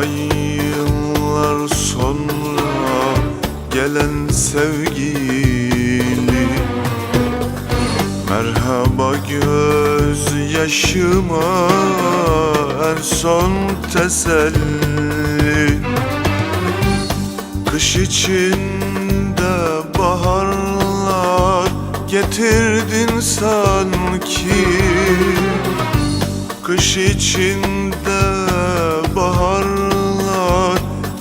Merhaba yıllar sonra gelen sevgili. Merhaba göz yaşıma en son teselli. Kış içinde baharlar getirdin sanki. Kış içinde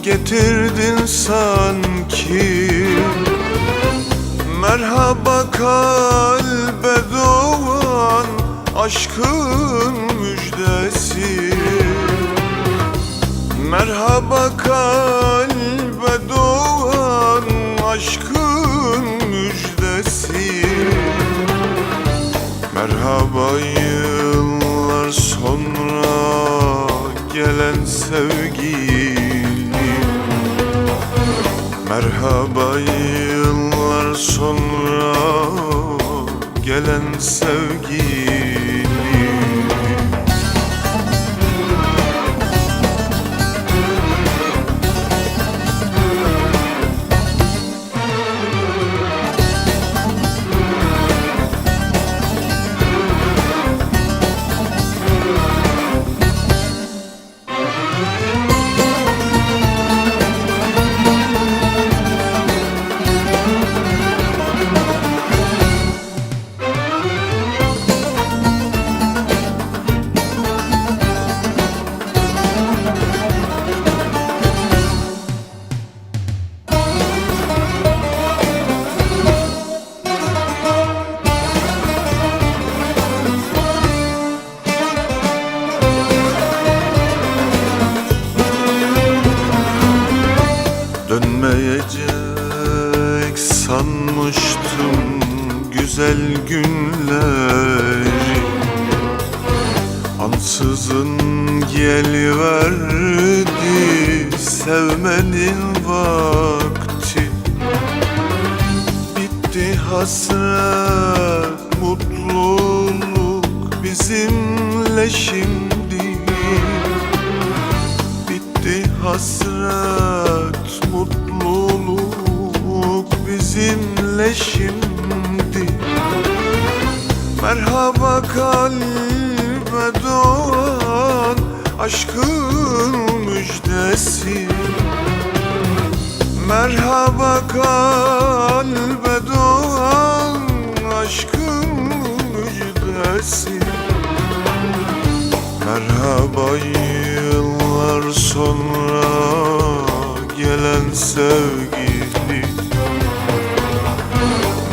getirdin sanki? Merhaba kalbe doğan aşkın müjdesi. Merhaba kalbe doğan aşkın müjdesi. Merhaba yıllar sonra gelen sevgili Merhaba yıllar sonra gelen sevgili güzel günleri Ansızın geliverdi sevmenin vakti. Bitti hasret mutluluk bizimle şimdi. Bitti hasret kalbe doğan aşkın müjdesi. Merhaba kalbe doğan aşkın müjdesi. Merhaba yıllar sonra gelen sevgili.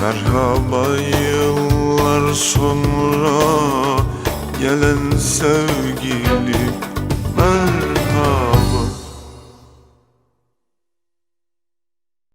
Merhaba yıllar sonra gelen sevgili Merhaba